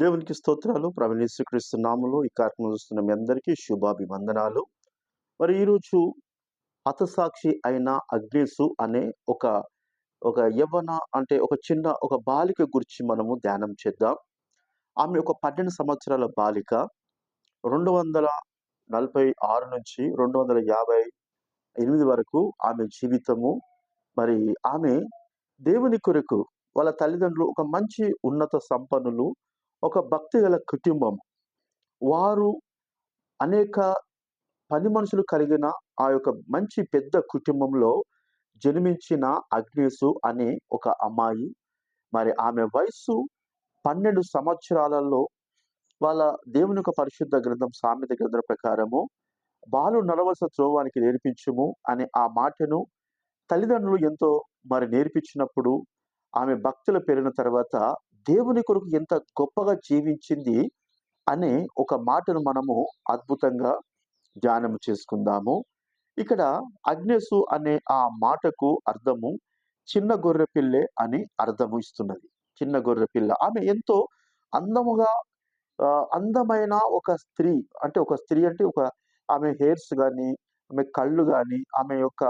దేవునికి స్తోత్రాలు. ప్రవీణ శ్రీకృష్ణ ఈ కార్యక్రమం చూస్తున్న మీ అందరికీ శుభాభివందనాలు. మరి ఈరోజు హతసాక్షి అయిన అగ్నేసు అనే ఒక ఒక యవ్వన అంటే ఒక చిన్న ఒక బాలిక గురించి మనము ధ్యానం చేద్దాం. ఆమె ఒక పన్నెండు సంవత్సరాల బాలిక. రెండు వందల నలభై ఆరు నుంచి రెండు వందల యాభై ఎనిమిది వరకు ఆమె జీవితము. మరి ఆమె దేవుని కొరకు వాళ్ళ తల్లిదండ్రులు ఒక మంచి ఉన్నత సంపన్నులు. ఒక భక్తి గల కుటుంబం. వారు అనేక పని మనుషులు కలిగిన ఆ యొక్క మంచి పెద్ద కుటుంబంలో జన్మించిన అగ్నేసు అనే ఒక అమ్మాయి. మరి ఆమె వయస్సు పన్నెండు సంవత్సరాలలో వాళ్ళ దేవుని యొక్క పరిశుద్ధ గ్రంథం సామెత గ్రంథం ప్రకారము బాలు నడవలసిన త్రోవానికి నేర్పించుము అనే ఆ మాటను తల్లిదండ్రులు ఎంతో మరి నేర్పించినప్పుడు ఆమె భక్తులు పెరిగిన తర్వాత దేవుని కొరకు ఎంత గొప్పగా జీవించింది అనే ఒక మాటను మనము అద్భుతంగా ధ్యానం చేసుకుందాము. ఇక్కడ అగ్నేసు అనే ఆ మాటకు అర్థము చిన్న గొర్రె పిల్లే అని అర్థము ఇస్తున్నది. చిన్న గొర్రె పిల్ల. ఆమె ఎంతో అందముగా అందమైన ఒక స్త్రీ. అంటే ఒక స్త్రీ అంటే ఒక ఆమె హెయిర్స్ కానీ ఆమె కళ్ళు కానీ ఆమె యొక్క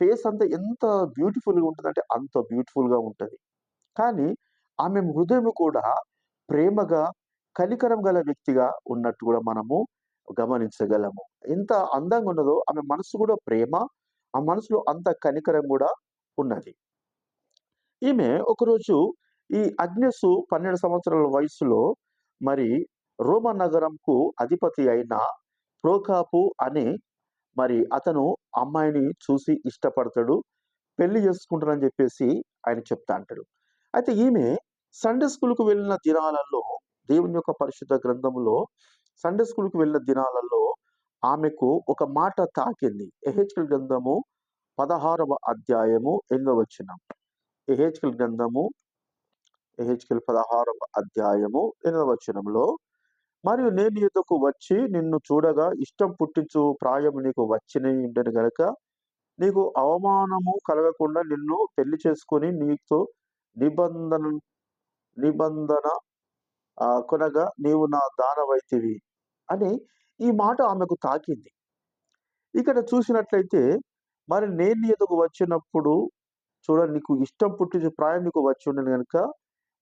ఫేస్ అంతా ఎంత బ్యూటిఫుల్గా ఉంటుంది అంటే అంత బ్యూటిఫుల్గా ఉంటుంది. కానీ ఆమె హృదయం కూడా ప్రేమగా కలికరం గల వ్యక్తిగా ఉన్నట్టు కూడా మనము గమనించగలము. ఎంత అందంగా ఉన్నదో ఆమె మనసు కూడా ప్రేమ ఆ మనసులో అంత కనికరం కూడా ఉన్నది. ఈమె ఒకరోజు ఈ అగ్నెసు పన్నెండు సంవత్సరాల వయసులో మరి రోమా నగరంకు అధిపతి అయిన ప్రోకాపు అనే మరి అతను అమ్మాయిని చూసి ఇష్టపడతాడు పెళ్ళి చేసుకుంటానని చెప్పేసి ఆయన చెప్తా అంటాడు. అయితే ఈమె సండే స్కూల్కు వెళ్ళిన దినాలలో దేవుని యొక్క పరిశుద్ధ గ్రంథంలో సండే స్కూల్కి వెళ్ళిన దినాలలో ఆమెకు ఒక మాట తాకింది. ఎహెచ్కల్ గ్రంథము పదహారవ అధ్యాయము ఎనిమిదవ వచ్చిన ఎహెచ్కల్ గ్రంథము ఎహెచ్కల్ పదహారవ అధ్యాయము ఎనిమిదవ వచనంలో మరియు నేను యుద్ధకు వచ్చి నిన్ను చూడగా ఇష్టం పుట్టించు ప్రాయం నీకు వచ్చిన ఉండని గనక నీకు అవమానము కలగకుండా నిన్ను పెళ్ళి చేసుకొని నీతో నిబంధన నిబంధన ఆ, కొనగా నీవు నా దానవైతివి అని ఈ మాట ఆమెకు తాకింది. ఇక్కడ చూసినట్లయితే మరి నేను నీ ఎదుగు వచ్చినప్పుడు చూడ నీకు ఇష్టం పుట్టించే ప్రాయం నీకు వచ్చి ఉండను కనుక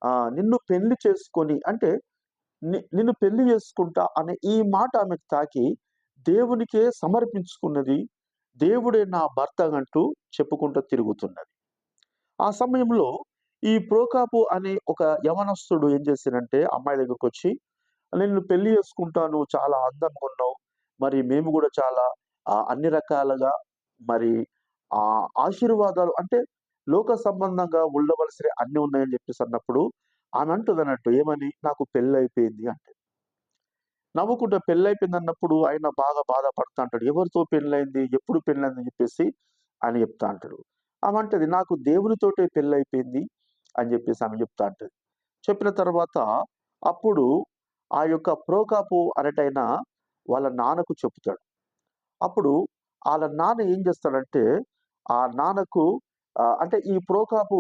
ఆ నిన్ను పెళ్ళి చేసుకొని అంటే ని- నిన్ను పెళ్ళి చేసుకుంటా అనే ఈ మాట ఆమెకు తాకి దేవునికే సమర్పించుకున్నది దేవుడే నా భర్త అంటూ చెప్పుకుంటూ తిరుగుతున్నది. ఆ సమయంలో ఈ ప్రోకాపు అనే ఒక యవనస్తుడు ఏం చేశాడంటే అమ్మాయి దగ్గరకు వచ్చి నేను పెళ్ళి చేసుకుంటాను చాలా అందంగా ఉన్నావు మరి మేము కూడా చాలా అన్ని రకాలుగా మరి ఆ ఆశీర్వాదాలు అంటే లోక సంబంధంగా ఉండవలసిన అన్ని ఉన్నాయని చెప్పేసి అన్నప్పుడు ఆమె అంటుంది అన్నట్టు ఏమని? నాకు పెళ్ళి అయిపోయింది అంటే నవ్వుకుంటా పెళ్ళి అయిపోయింది అన్నప్పుడు ఆయన బాగా బాధపడతా అంటాడు. ఎవరితో పెళ్ళైంది ఎప్పుడు పెళ్ళైంది అని చెప్పేసి ఆయన చెప్తా అంటాడు. ఆమె అంటది నాకు దేవునితోటే పెళ్ళి అయిపోయింది అని చెప్పేసి ఆమె చెప్తా అంటది చెప్పిన తర్వాత అప్పుడు ఆ యొక్క ప్రోకాపు అనటైన వాళ్ళ నాన్నకు చెప్తాడు. అప్పుడు వాళ్ళ నాన్న ఏం చేస్తాడంటే ఆ నాన్నకు అంటే ఈ ప్రోకాపు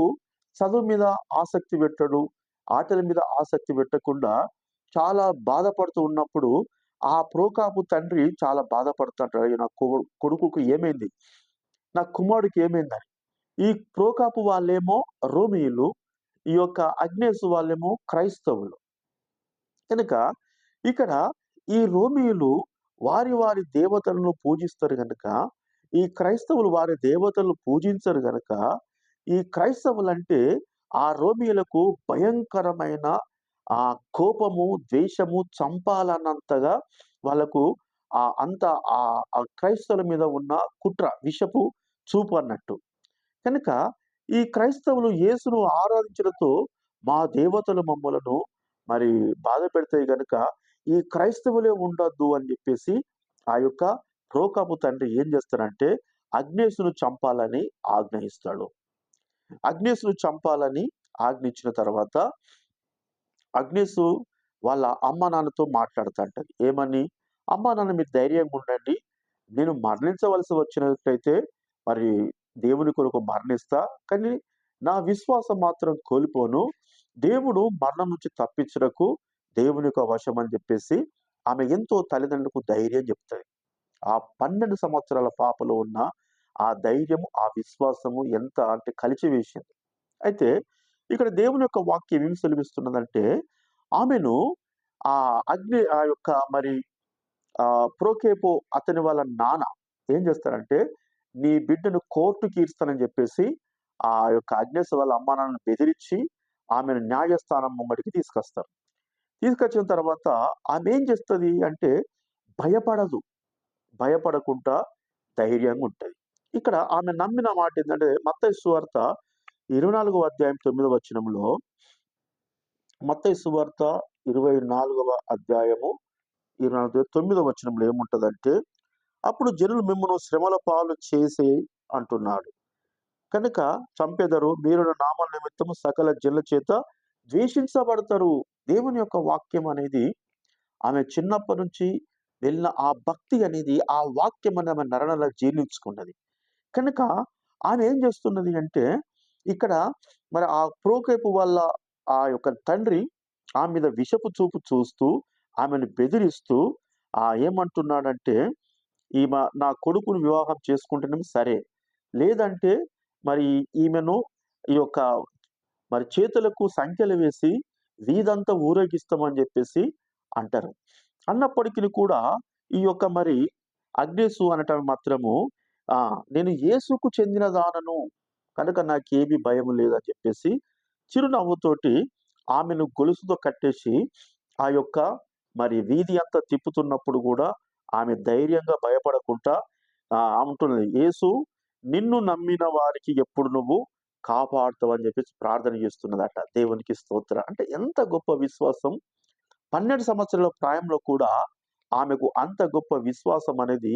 చదువు మీద ఆసక్తి పెట్టడు ఆటల మీద ఆసక్తి పెట్టకుండా చాలా బాధపడుతూ ఉన్నప్పుడు ఆ ప్రోకాపు తండ్రి చాలా బాధపడుతుంటాడు. నా కొడుకుకు ఏమైంది? నా కుమారుడికి ఏమైందని? ఈ ప్రోకాపు వాళ్ళేమో రోమియులు ఈ యొక్క అగ్నేసు వాళ్ళేమో క్రైస్తవులు. కనుక ఇక్కడ ఈ రోమియులు వారి వారి దేవతలను పూజిస్తారు కనుక ఈ క్రైస్తవులు వారి దేవతలను పూజించరు కనుక ఈ క్రైస్తవులు అంటే ఆ రోమియులకు భయంకరమైన ఆ కోపము ద్వేషము చంపాలన్నంతగా వాళ్ళకు ఆ అంత ఆ క్రైస్తవుల మీద ఉన్న కుట్ర విషపు చూపు అన్నట్టు. కనుక ఈ క్రైస్తవులు యేసును ఆరాధించడంతో మా దేవతలు మమ్మలను మరి బాధ పెడతాయి గనుక ఈ క్రైస్తవులే ఉండొద్దు అని చెప్పేసి ఆ యొక్క ప్రోకాపు తండ్రి ఏం చేస్తాడంటే అగ్నేసును చంపాలని ఆజ్ఞయిస్తాడు అగ్నేసును చంపాలని ఆజ్ఞించిన తర్వాత అగ్నేసు వాళ్ళ అమ్మ నాన్నతో మాట్లాడుతుంటది. ఏమని? అమ్మ నాన్న మీరు ధైర్యంగా ఉండండి. నేను మరణించవలసి వచ్చినట్లయితే మరి దేవుని కొరకు మరణిస్తా కానీ నా విశ్వాసం మాత్రం కోల్పోను. దేవుడు మరణం నుంచి తప్పించడకు దేవుని యొక్క వశం అని చెప్పేసి ఆమె ఎంతో తల్లిదండ్రులకు ధైర్యం చెప్తుంది ఆ పన్నెండు సంవత్సరాల పాపలో ఉన్న ఆ ధైర్యము ఆ విశ్వాసము ఎంత అంటే కలిచివేసింది అయితే ఇక్కడ దేవుని యొక్క వాక్యం ఏం సెలవిస్తున్నదంటే ఆమెను ఆ అగ్ని ఆ యొక్క మరి ఆ ప్రోకేపో అతని వాళ్ళ నాన్న ఏం చేస్తారంటే నీ బిడ్డను కోర్టుకి ఇస్తానని చెప్పేసి ఆ యొక్క అగ్నేశ వాళ్ళ అమ్మానాన్నను బెదిరించి ఆమెను న్యాయస్థానం ముంగడికి తీసుకొస్తారు. తీసుకొచ్చిన తర్వాత ఆమె ఏం చేస్తుంది అంటే భయపడదు. భయపడకుండా ధైర్యంగా ఉంటుంది. ఇక్కడ ఆమె నమ్మిన మాట ఏంటంటే మత్తయి సువార్త ఇరవై నాలుగవ అధ్యాయం తొమ్మిదవ వచనంలో మత్తయి సువార్త ఇరవై నాలుగవ అధ్యాయము ఇరవై నాలుగు తొమ్మిదవ వచనంలో ఏముంటదంటే అప్పుడు జనులు మిమ్మను శ్రమల పాలు చేసే అంటున్నాడు. కనుక చంపెదరు మీరు నామల నిమిత్తము సకల జనుల చేత ద్వేషించబడతారు. దేవుని యొక్క వాక్యం అనేది ఆమె చిన్నప్పటి నుంచి వెళ్ళిన ఆ భక్తి అనేది ఆ వాక్యం అనేది ఆమె నరణలో జీర్ణించుకున్నది. కనుక ఆమె ఏం చేస్తున్నది అంటే ఇక్కడ మరి ఆ ప్రోకేపు వల్ల ఆ యొక్క తండ్రి ఆమె మీద విషపు చూపు చూస్తూ ఆమెను బెదిరిస్తూ ఆ ఏమంటున్నాడంటే ఈమె నా కొడుకును వివాహం చేసుకుంటేనేమో సరే. లేదంటే మరి ఈమెను ఈ యొక్క మరి చేతులకు సంఖ్యలు వేసి వీధంతా ఊరేగిస్తామని చెప్పేసి అంటారు. అన్నప్పటికీ కూడా ఈ యొక్క మరి అగ్నేసు అనటం మాత్రము నేను యేసుకు చెందిన దానను కనుక నాకేమి భయం లేదని చెప్పేసి చిరునవ్వుతోటి ఆమెను గొలుసుతో కట్టేసి ఆ యొక్క మరి వీధి అంతా తిప్పుతున్నప్పుడు కూడా ఆమె ధైర్యంగా భయపడకుండా ఆ అంటున్నది యేసు నిన్ను నమ్మిన వారికి ఎప్పుడు నువ్వు కాపాడుతావు అని చెప్పేసి ప్రార్థన చేస్తున్నదట. దేవునికి స్తోత్ర. అంటే ఎంత గొప్ప విశ్వాసం. పన్నెండు సంవత్సరాల ప్రాయంలో కూడా ఆమెకు అంత గొప్ప విశ్వాసం అనేది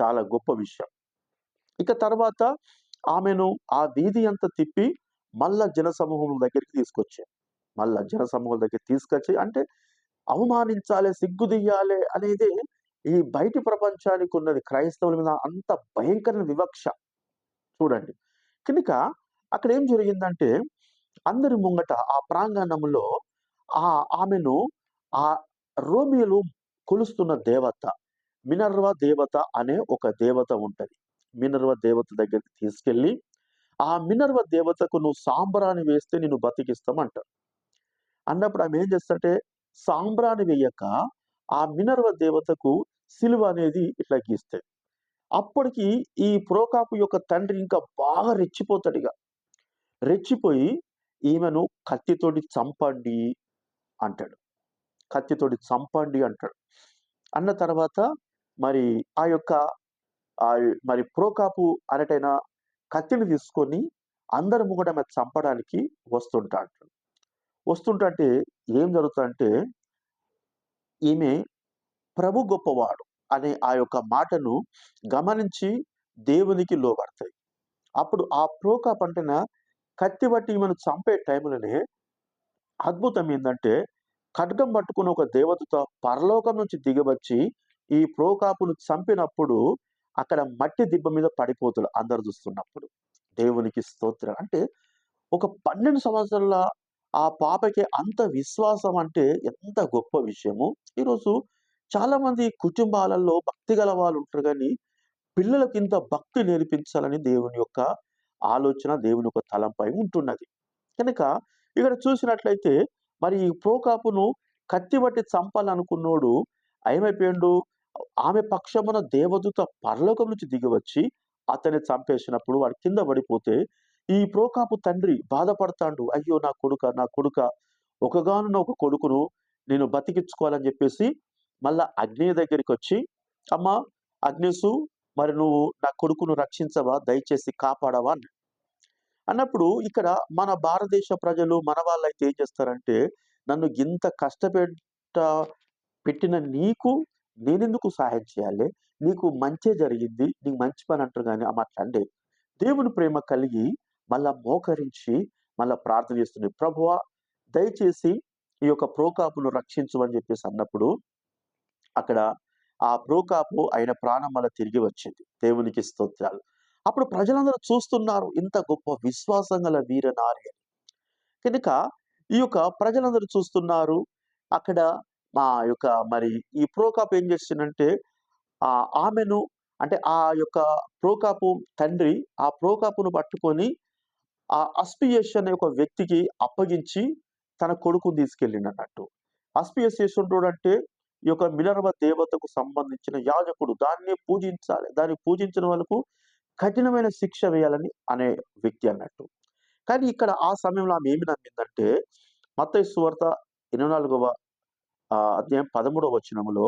చాలా గొప్ప విషయం. ఇక తర్వాత ఆమెను ఆ వీధి అంతా తిప్పి మళ్ళా జనసమూహం దగ్గరికి తీసుకొచ్చారు. మళ్ళా జనసమూహం దగ్గర తీసుకొచ్చి అంటే అవమానించాలి సిగ్గుదియ్యాలి అనేది ఈ బయటి ప్రపంచానికి ఉన్నది క్రైస్తవుల మీద అంత భయంకరమైన వివక్ష. చూడండి. కనుక అక్కడ ఏం జరిగిందంటే అందరి ముంగట ఆ ప్రాంగణంలో ఆ ఆమెను ఆ రోమియోలు కొలుస్తున్న దేవత మినర్వ దేవత అనే ఒక దేవత ఉంటుంది. మినర్వ దేవత దగ్గరికి తీసుకెళ్ళి ఆ మినర్వ దేవతకు నువ్వు సాంబ్రాన్ని వేస్తే నేను బతికిస్తామంటారు అన్నప్పుడు ఆమె ఏం చేస్తుంటే సాంబ్రాన్ని వేయక ఆ మినర్వ దేవతకు సిలువ అనేది ఇట్లా గీస్తాడు. అప్పటికి ఈ ప్రోకాపు యొక్క తండ్రి ఇంకా బాగా రెచ్చిపోతాడు ఇక. రెచ్చిపోయి ఈమెను కత్తితోటి చంపండి అంటాడు. కత్తితోటి చంపండి అంటాడు. అన్న తర్వాత మరి ఆ యొక్క మరి ప్రోకాపు అనటైన కత్తిని తీసుకొని అందరి ముంగట ఆమె చంపడానికి వస్తుంటా వస్తుంటే ఏం జరుగుతుందంటే ఈమె ప్రభు గొప్పవాడు అనే ఆ యొక్క మాటను గమనించి దేవునికి లోబడతాయి. అప్పుడు ఆ ప్రోకాప్ పంటన కత్తి బట్టి ఈమెను చంపే టైంలోనే అద్భుతం ఏంటంటే ఖడ్గం పట్టుకున్న ఒక దేవతతో పరలోకం నుంచి దిగవచ్చి ఈ ప్రోకాపును చంపినప్పుడు అక్కడ మట్టి దిబ్బ మీద పడిపోతులు అందరు చూస్తున్నప్పుడు. దేవునికి స్తోత్రం. అంటే ఒక పన్నెండు సంవత్సరాల ఆ పాపకి అంత విశ్వాసం అంటే ఎంత గొప్ప విషయము. ఈరోజు చాలా మంది కుటుంబాలలో భక్తి గల వాళ్ళు ఉంటారు కానీ పిల్లలకు ఇంత భక్తి నేర్పించాలని దేవుని యొక్క ఆలోచన దేవుని యొక్క తలంపై ఉంటున్నది. కనుక ఇక్కడ చూసినట్లయితే మరి ఈ ప్రోకాపును కత్తి బట్టి చంపాలనుకున్నోడు ఏమైపోయాడు? ఆమె పక్షమున దేవదూత పరలోకం నుంచి దిగివచ్చి అతన్ని చంపేసినప్పుడు వాడు కింద పడిపోతే ఈ ప్రోకాపు తండ్రి బాధపడతాడు. అయ్యో నా కొడుక నా కొడుక ఒకగానున్న ఒక కొడుకును నేను బతికించుకోవాలని చెప్పేసి మళ్ళా అగ్ని దగ్గరికి వచ్చి అమ్మ అగ్నిసు మరి నువ్వు నా కొడుకును రక్షించవా? దయచేసి కాపాడవా? అన్నాడు. అన్నప్పుడు ఇక్కడ మన భారతదేశ ప్రజలు మన వాళ్ళు అయితే ఏం చేస్తారంటే నన్ను ఇంత కష్టపెట్ట పెట్టిన నీకు నేనెందుకు సహాయం చేయాలి? నీకు మంచే జరిగింది నీకు మంచి పని అంటారు కానీ అమ్మ అట్లా దేవుని ప్రేమ కలిగి మళ్ళా మోకరించి మళ్ళా ప్రార్థన చేస్తుంది ప్రభువ దయచేసి ఈ యొక్క ప్రోకాపును రక్షించమని చెప్పేసి అన్నప్పుడు అక్కడ ఆ ప్రోకాపు ఆయన ప్రాణం మళ్ళీ తిరిగి వచ్చింది. దేవునికి స్తోత్రాలు. అప్పుడు ప్రజలందరూ చూస్తున్నారు ఇంత గొప్ప విశ్వాసం గల వీర నారి అని. కనుక ఈ యొక్క ప్రజలందరూ చూస్తున్నారు అక్కడ మా యొక్క మరి ఈ ప్రోకాప్ ఏం చేస్తుందంటే ఆ ఆమెను అంటే ఆ యొక్క ప్రోకాపు తండ్రి ఆ ప్రోకాపును పట్టుకొని ఆ అస్పియస్ అనే ఒక వ్యక్తికి అప్పగించి తన కొడుకుని తీసుకెళ్ళిండన్నట్టు. అస్పియస్ చేస్తుంటాడు అంటే ఈ యొక్క మినర్వ దేవతకు సంబంధించిన యాజకుడు దాన్ని పూజించాలి. దాన్ని పూజించిన వాళ్ళకు కఠినమైన శిక్ష వేయాలని అనే వ్యక్తి అన్నట్టు. కానీ ఇక్కడ ఆ సమయంలో ఆమె ఏమి నమ్మిందంటే మత్తయి సువార్త ఇరవై నాలుగవ అధ్యాయం పదమూడవ వచనములో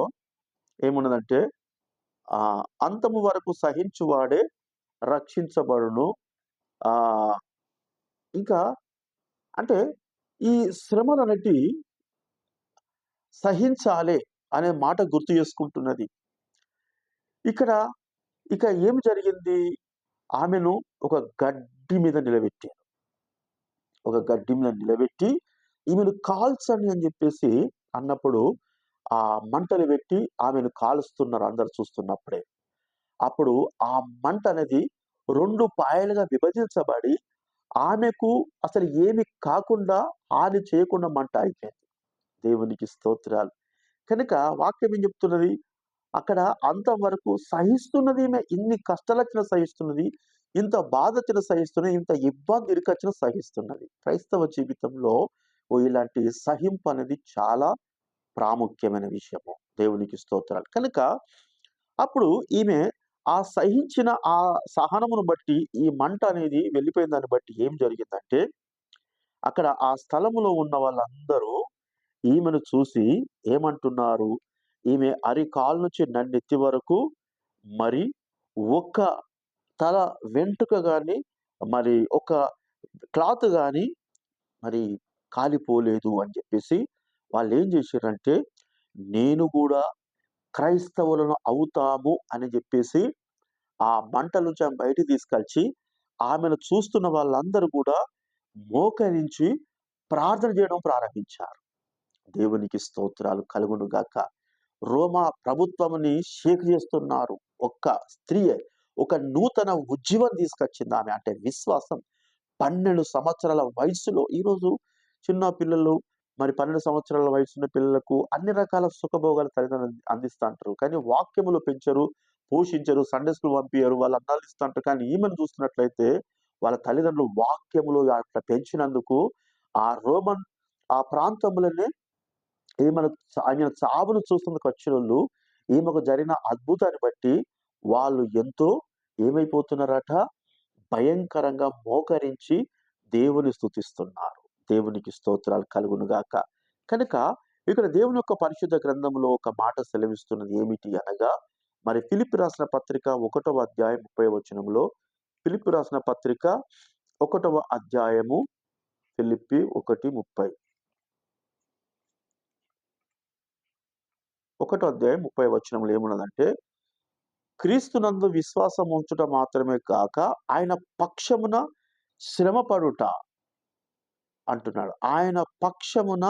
ఏమున్నదంటే ఆ అంతము వరకు సహించువాడే రక్షించబడును. ఆ ఇంకా అంటే ఈ శ్రమలు అనేటివి సహించాలి అనే మాట గుర్తు చేసుకుంటున్నది. ఇక్కడ ఇక ఏమి జరిగింది? ఆమెను ఒక గడ్డి మీద నిలబెట్టారు. ఒక గడ్డి మీద నిలబెట్టి ఈమెను కాల్చండి అని చెప్పేసి అన్నప్పుడు ఆ మంటలు పెట్టి ఆమెను కాలుస్తున్నారు అందరు చూస్తున్నప్పుడే. అప్పుడు ఆ మంట అనేది రెండు పాయలుగా విభజించబడి ఆమెకు అసలు ఏమి కాకుండా హాని చేయకుండా మంట అయిపోయింది. దేవునికి స్తోత్రాలు. కనుక వాక్యం ఏం చెప్తున్నది? అక్కడ అంతవరకు సహిస్తున్నది ఈమె. ఇన్ని కష్టాలు వచ్చిన సహిస్తున్నది ఇంత బాధ వచ్చిన సహిస్తున్నది ఇంత ఇబ్బంది ఇరుకొచ్చిన సహిస్తున్నది. క్రైస్తవ జీవితంలో ఓ ఇలాంటి సహింపు అనేది చాలా ప్రాముఖ్యమైన విషయము. దేవునికి స్తోత్రాలు. కనుక అప్పుడు ఈమె ఆ సహించిన ఆ సహనమును బట్టి ఈ మంట అనేది వెళ్ళిపోయిన దాన్ని బట్టి ఏం జరిగిందంటే అక్కడ ఆ స్థలములో ఉన్న వాళ్ళందరూ ఈమెను చూసి ఏమంటున్నారు? ఈమె అరికాలు నుంచి నన్నెత్తి వరకు మరి ఒక్క తల వెంట్రుక గాని మరి ఒక క్లాత్ గాని మరి కాలిపోలేదు అని చెప్పేసి వాళ్ళు ఏం చేశారంటే నేను కూడా క్రైస్తవులను అవుతాము అని చెప్పేసి ఆ మంట నుంచి ఆమె బయటికి తీసుకొచ్చి ఆమెను చూస్తున్న వాళ్ళందరూ కూడా మోకరించి ప్రార్థన చేయడం ప్రారంభించారు. దేవునికి స్తోత్రాలు కలుగును గాక. రోమా ప్రభుత్వంని షేక్ చేస్తున్నారు. ఒక్క స్త్రీ ఒక నూతన ఉజ్జీవం తీసుకొచ్చింది ఆమె. అంటే విశ్వాసం. పన్నెండు సంవత్సరాల వయసులో ఈరోజు చిన్న పిల్లలు మరి పన్నెండు సంవత్సరాల వయసు ఉన్న పిల్లలకు అన్ని రకాల సుఖభోగాలు తల్లిదండ్రులు అందిస్తూ అంటారు కానీ వాక్యములు పెంచరు పోషించరు సండే స్కూల్ పంపించరు వాళ్ళు అన్నాలు ఇస్తూ అంటారు కానీ ఈమెను చూస్తున్నట్లయితే వాళ్ళ తల్లిదండ్రులు వాక్యములు అట్లా పెంచినందుకు ఆ రోమన్ ఆ ప్రాంతంలోనే ఈమెను ఆయన చావును చూస్తున్న వచ్చిన ఈమెకు జరిగిన అద్భుతాన్ని బట్టి వాళ్ళు ఎంతో ఏమైపోతున్నారట? భయంకరంగా మోకరించి దేవుని స్థుతిస్తున్నారు దేవునికి స్తోత్రాలు కలుగునుగాక కనుక ఇక్కడ దేవుని యొక్క పరిశుద్ధ గ్రంథంలో ఒక మాట సెలవిస్తున్నది ఏమిటి అనగా మరి ఫిలిపి రాసిన పత్రిక ఒకటవ అధ్యాయం ముప్పై వచనంలో ఫిలిపి రాసిన పత్రిక ఒకటవ అధ్యాయము ఫిలిప్పి ఒకటి ముప్పై. ఒకటో అధ్యాయం ముప్పై వచనంలో ఏమున్నదంటే క్రీస్తునందు విశ్వాసం ఉంచుట మాత్రమే కాక ఆయన పక్షమున శ్రమపడుట అంటున్నాడు. ఆయన పక్షమున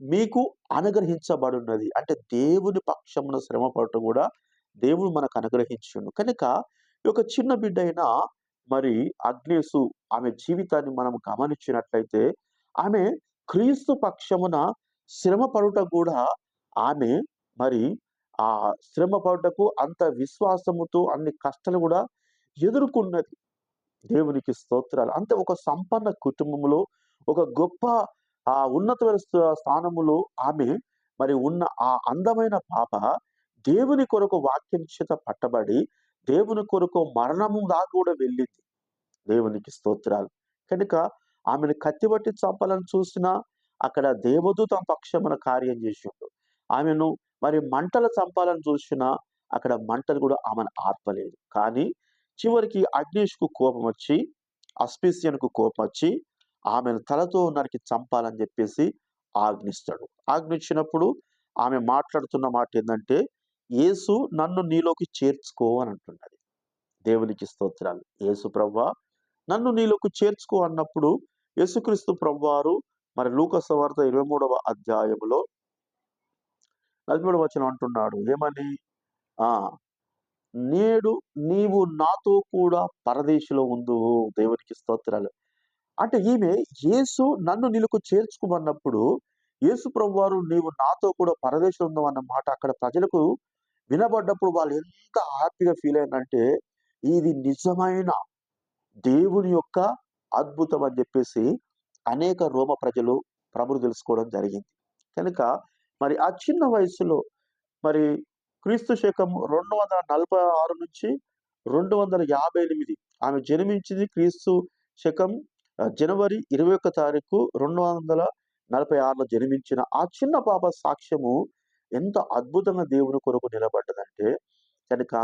మీకు అనుగ్రహించబడున్నది. అంటే దేవుని పక్షమున శ్రమపడట కూడా దేవుడు మనకు అనుగ్రహించును. కనుక ఈ యొక్క చిన్న బిడ్డ అయిన మరి అగ్నేసు ఆమె జీవితాన్ని మనం గమనించినట్లయితే ఆమె క్రీస్తు పక్షమున శ్రమ పడుట కూడా ఆమె మరి ఆ శ్రమ పడుటకు అంత విశ్వాసముతో అన్ని కష్టాలు కూడా ఎదుర్కొన్నది. దేవునికి స్తోత్రాలు. అంటే ఒక సంపన్న కుటుంబంలో ఒక గొప్ప ఆ ఉన్నతమైన స్థానములో ఆమె మరి ఉన్న ఆ అందమైన పాప దేవుని కొరకు వాక్యం చేత పట్టబడి దేవుని కొరకు మరణము దాకా కూడా వెళ్ళింది. దేవునికి స్తోత్రాలు. కనుక ఆమెను కత్తిబట్టి చంపాలని చూసినా అక్కడ దేవదూత పక్షమున కార్యం చేసిండు. ఆమెను మరి మంటలు చంపాలని చూసినా అక్కడ మంటలు కూడా ఆమెను ఆర్పలేదు. కానీ చివరికి అగ్నేష్కు కోపం వచ్చి అస్పిసియన్కు కోపం వచ్చి ఆమెను తలతో నరికి చంపాలని చెప్పేసి ఆజ్ఞిస్తాడు. ఆజ్ఞించినప్పుడు ఆమె మాట్లాడుతున్న మాట ఏంటంటే యేసు నన్ను నీలోకి చేర్చుకో అని అంటున్నది. దేవునికి స్తోత్రాలు. యేసు ప్రవ్వ నన్ను నీలోకి చేర్చుకో అన్నప్పుడు యేసుక్రీస్తు ప్రభువారు మరి లూకస్ వార్త ఇరవై మూడవ అధ్యాయములో నలభై వచనం అంటున్నాడు. ఏమని? ఆ నేడు నీవు నాతో కూడా పరదేశిలో ఉండు. దేవునికి స్తోత్రాలు. అంటే ఈమె యేసు నన్ను నిలుకు చేర్చుకోమన్నప్పుడు యేసు ప్రభువారు నీవు నాతో కూడా పరదేశం ఉందాం అన్న మాట అక్కడ ప్రజలకు వినబడ్డప్పుడు వాళ్ళు ఎంత హ్యాపీగా ఫీల్ అయిందంటే ఇది నిజమైన దేవుని యొక్క అద్భుతం అని చెప్పేసి అనేక రోమ ప్రజలు ప్రభులు తెలుసుకోవడం జరిగింది. కనుక మరి ఆ చిన్న వయసులో మరి క్రీస్తు శకం రెండు వందల నలభై ఆరు నుంచి రెండు వందల యాభై ఎనిమిది ఆమె జన్మించింది క్రీస్తు శకం జనవరి ఇరవై ఒక్క తారీఖు రెండు వందల నలభై ఆరులో జన్మించిన ఆ చిన్న పాప సాక్ష్యము ఎంత అద్భుతంగా దేవుని కొరకు నిలబడ్డదంటే కనుక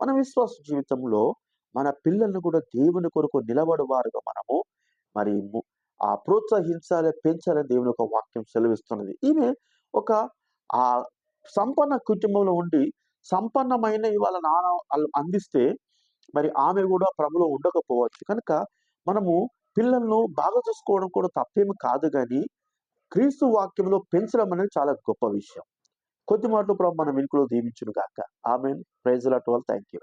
మన విశ్వాస జీవితంలో మన పిల్లలను కూడా దేవుని కొరకు నిలబడవారుగా మనము మరి ము- ఆ ప్రోత్సహించాలి పెంచాలని దేవుని ఒక వాక్యం సెలవిస్తున్నది. ఈమె ఒక ఆ సంపన్న కుటుంబంలో ఉండి సంపన్నమైన వాళ్ళ నాన్న వాళ్ళు అందిస్తే మరి ఆమె కూడా ప్రభులో ఉండకపోవచ్చు. కనుక మనము పిల్లలను బాగా చూసుకోవడం కూడా తప్పేమి కాదు కానీ క్రీస్తు వాక్యంలో పెంచడం అనేది చాలా గొప్ప విషయం. కొద్ది మాటలు ప్రభు మనం ఇంట్లో దీవించును గాక. ఆమె ప్రైజ్ లాట్ వాళ్ళు థ్యాంక్ యూ.